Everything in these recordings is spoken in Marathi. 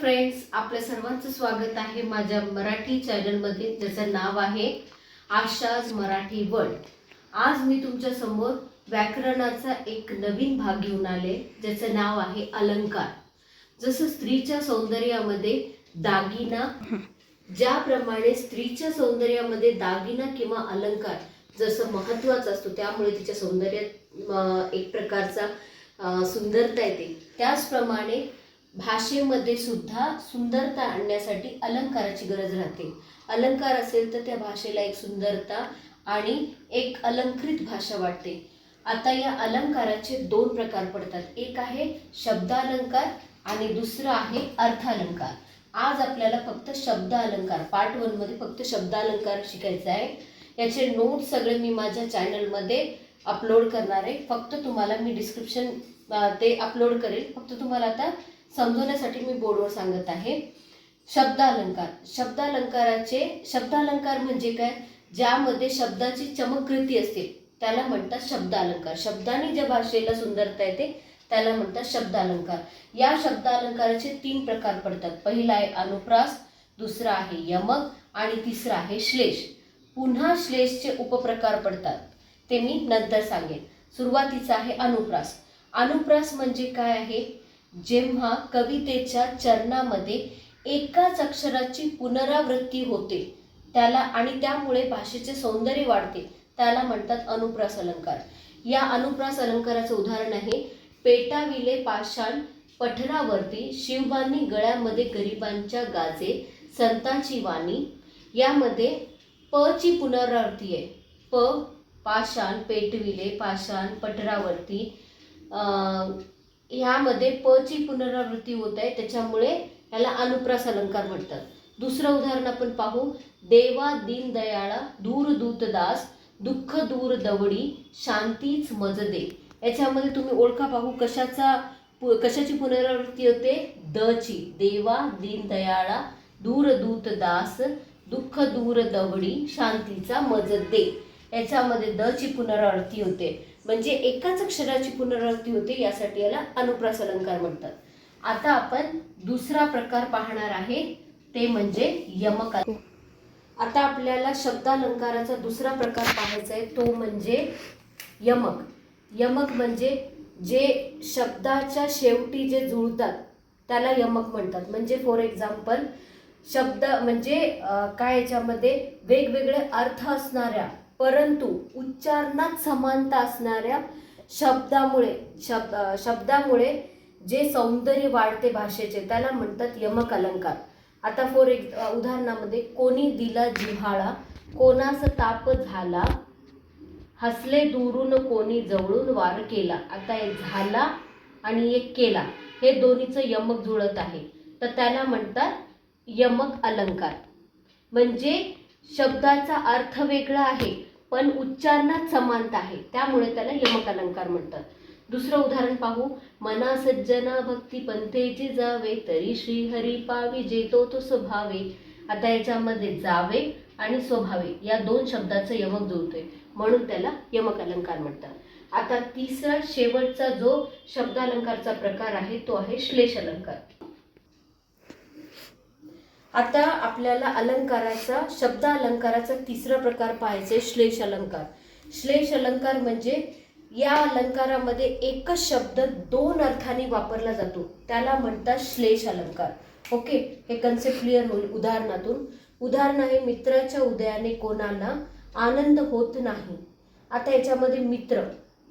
फ्रेंड्स आपल्या सर्वांचं स्वागत आहे माझ्या मराठी चॅनलमध्ये ज्याचं नाव आहे आशाज मराठी वर्ल्ड आज मी तुमच्यासमोर व्याकरणाचा एक नवीन भाग घेऊन आले ज्याचं नाव आहे अलंकार. जसं स्त्रीच्या सौंदर्यामध्ये दागिना ज्याप्रमाणे स्त्रीच्या सौंदर्यामध्ये दागिना किंवा अलंकार जसं महत्त्वाचा असतो त्यामुळे तिच्या सौंदर्यात एक प्रकारचा सुंदरता येते. त्याचप्रमाणे भाषेमध्ये सुद्धा सुंदरता आणण्यासाठी अलंकाराची गरज राहते. अलंकार असेल तर त्या भाषेला एक सुंदरता आणि एक अलंकृत भाषा वाटते. आता या अलंकाराचे दोन प्रकार पडतात. एक आहे शब्दालंकार आणि दुसरं आहे अर्थालंकार. आज आपल्याला फक्त शब्द अलंकार पार्ट वनमध्ये फक्त शब्दालंकार शिकायचा आहे. याचे नोट सगळे मी माझ्या चॅनलमध्ये अपलोड करणार आहे. फक्त तुम्हाला मी डिस्क्रिप्शन ते अपलोड करेल. फक्त तुम्हाला आता समजवण्यासाठी मी बोर्डवर सांगत आहे. शब्दालंकार. शब्दालंकाराचे शब्दालंकार म्हणजे काय? ज्यामध्ये शब्दाची चमकृती असते त्याला म्हणतात शब्दालंकार. शब्दाने ज्या भाषेला सुंदरता येते त्याला म्हणतात शब्दालंकार. या शब्दालंकाराचे तीन प्रकार पडतात. पहिला आहे अनुप्रास दुसरा आहे यमक आणि तिसरा आहे श्लेष. पुन्हा श्लेषचे उपप्रकार पडतात. ते मी नंतर सांगेन. सुरुवातीचा आहे अनुप्रास. अनुप्रास म्हणजे काय आहे? जेव्हा कवितेच्या चरणामध्ये एकाच अक्षराची पुनरावृत्ती होते त्याला आणि त्यामुळे भाषेचे सौंदर्य वाढते त्याला म्हणतात अनुप्रास अलंकार. या अनुप्रास अलंकाराचं उदाहरण आहे पेटाविले पाषाण पठरावरती शिवबानी गळ्यामध्ये गरिबांच्या गाजे संतांची वाणी यामध्ये प ची पुनरावृत्ती आहे. प पाषाण पेटविले पाषाण पठरावरती ह्यामध्ये प ची पुनरावृत्ती होत आहे त्याच्यामुळे याला अनुप्रास अलंकार म्हणतात. दुसरं उदाहरण आपण पाहू. देवा दीनदयाळा दूर दूतदास दुःख दूर दवडी शांतीच मज दे. याच्यामध्ये तुम्ही ओळखा पाहू कशाचा पु- कशाची पुनरावृत्ती होते? द ची. देवा दीनदयाळा दूर दूतदास दुःख दूर दवडी शांतीचा मज दे. याच्यामध्ये द ची पुनरावृत्ती होते. म्हणजे एकाच अक्षराची पुनरावृत्ती होते यासाठी याला अनुप्रास अलंकार म्हणतात. आता आपण दुसरा प्रकार पाहणार आहे ते म्हणजे यमक आता आपल्याला शब्दालंकाराचा दुसरा प्रकार पाहायचा आहे तो म्हणजे यमक. यमक म्हणजे जे शब्दाच्या शेवटी जे जुळतात त्याला यमक म्हणतात. म्हणजे फॉर एक्झाम्पल शब्द म्हणजे काय याच्यामध्ये? वेगवेगळे अर्थ असणाऱ्या परंतु उच्चारणात समानता असणाऱ्या शब्दामुळे शब्द शब्दामुळे जे सौंदर्य वाढते भाषेचे त्याला म्हणतात यमक अलंकार आता फॉर एक उदाहरणामध्ये कोणी दिला जिव्हाळा कोणास ताप झाला हसले दुरून कोणी जवळून वार केला. आता एक झाला आणि एक केला हे दोन्हीचं यमक जुळत आहे. तर त्याला म्हणतात यमक अलंकार म्हणजे शब्दाचा अर्थ वेगळा आहे. पण उच्चारणात समानता आहे. त्यामुळे त्याला यमक अलंकार म्हणतात. दुसरं उदाहरण पाहू. मना सज्जना भक्ती पंथेची जावे तरी श्री हरी पावी जेतो तो स्वभावे. आता याच्यामध्ये जावे आणि स्वभावे या दोन शब्दाचं यमक जुळतोय. म्हणून त्याला यमक अलंकार म्हणतात. आता तिसरा शेवटचा जो शब्दालंकारचा प्रकार आहे तो आहे श्लेष अलंकार आता आपल्याला अलंकाराचा शब्द अलंकाराचा तिसरा प्रकार पाहायचा श्लेष अलंकार. श्लेष अलंकार म्हणजे या अलंकारामध्ये एकच शब्द दोन अर्थाने वापरला जातो. त्याला म्हणतात श्लेष अलंकार. ओके? हे कन्सेप्ट क्लिअर होईल उदाहरणातून. उदाहरण आहे मित्राच्या उदयाने कोणाला आनंद होत नाही. आता याच्यामध्ये मित्र.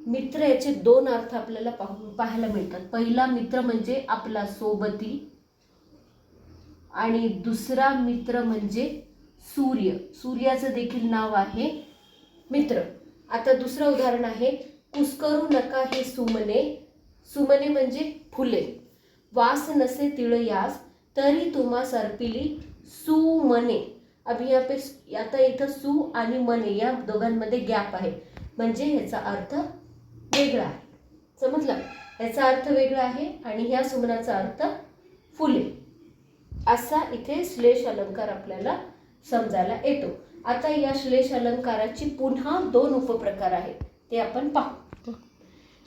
मित्र याचे दोन अर्थ आपल्याला पाहू पाहायला मिळतात. पहिला मित्र म्हणजे आपला सोबती आणि दुसरा मित्र म्हणजे सूर्य. सूर्याचं देखील नाव आहे मित्र. आता दुसरं उदाहरण आहे कुस्करू नका हे सुमने. सुमने म्हणजे फुले. वास नसे तिळ यास तरी तुम्हा सर्पिली सुमने. अभि पे आता इथं सु आणि मने या दोघांमध्ये गॅप आहे. म्हणजे ह्याचा अर्थ वेगळा आहे. समजलं? याचा अर्थ वेगळा आहे आणि ह्या सुमनाचा अर्थ फुले. असा इथे श्लेष अलंकार आपल्याला समजायला येतो. आता या श्लेष अलंकाराची पुन्हा दोन उपप्रकार आहेत ते आपण पाहू.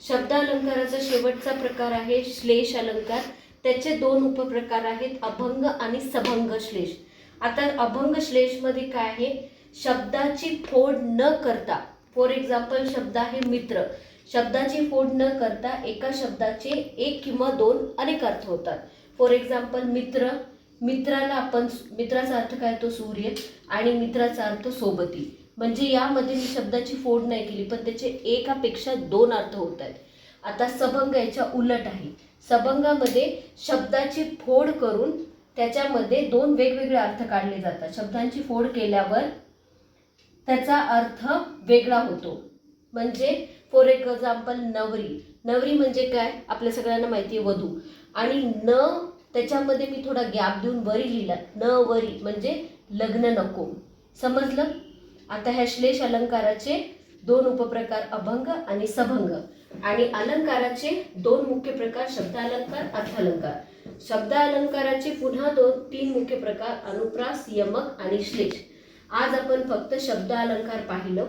शब्दालंकाराचा शेवटचा प्रकार आहे श्लेष अलंकार. त्याचे दोन उपप्रकार आहेत अभंग आणि सभंग श्लेष. आता अभंग श्लेषमध्ये काय आहे? शब्दाची फोड न करता फॉर एक्झाम्पल शब्द आहे मित्र. शब्दाची फोड न करता एका शब्दाचे एक किंवा दोन अनेक अर्थ होतात. फॉर एक्झाम्पल मित्र मित्राला आपण मित्राचा अर्थ काय तो सूर्य आणि मित्राचा अर्थ सोबती. म्हणजे यामध्ये मी शब्दाची फोड नाही केली पण त्याचे एकापेक्षा दोन अर्थ होत आहेत. आता सबंग याच्या उलट आहे. सबंगामध्ये शब्दाची फोड करून त्याच्यामध्ये दोन वेगवेगळे अर्थ काढले जातात. शब्दांची फोड केल्यावर त्याचा अर्थ वेगळा होतो. म्हणजे फॉर एक्झाम्पल नवरी. नवरी म्हणजे काय? आपल्या सगळ्यांना माहिती आहे वधू. आणि न त्याच्यामध्ये मी थोडा गॅप देऊन वरी लिहिला. न वरी म्हणजे लग्न नको. समजलं? आता ह्या श्लेष अलंकाराचे दोन उपप्रकार अभंग आणि सबंग आणि अलंकाराचे दोन मुख्य प्रकार शब्द अलंकार अर्थालंकार. शब्द अलंकाराचे पुन्हा दोन तीन मुख्य प्रकार अनुप्रास यमक आणि श्लेष. आज आपण फक्त शब्द अलंकार पाहिलं.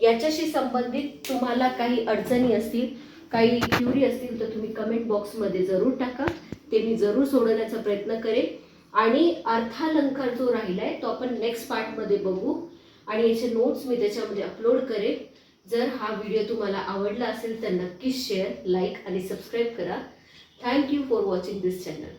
याच्याशी संबंधित तुम्हाला काही अडचणी असतील काही क्युरी असतील तर तुम्ही कमेंट बॉक्समध्ये जरूर टाका. ते मी जरूर सोडवण्याचा प्रयत्न करेन. आणि अर्थालंकार जो राहिला आहे तो आपण नेक्स्ट पार्टमध्ये बघू. आणि याचे नोट्स मी त्याच्यामध्ये अपलोड करेन. जर हा व्हिडिओ तुम्हाला आवडला असेल तर नक्कीच शेअर लाईक आणि सबस्क्राईब करा. Thank you for watching this channel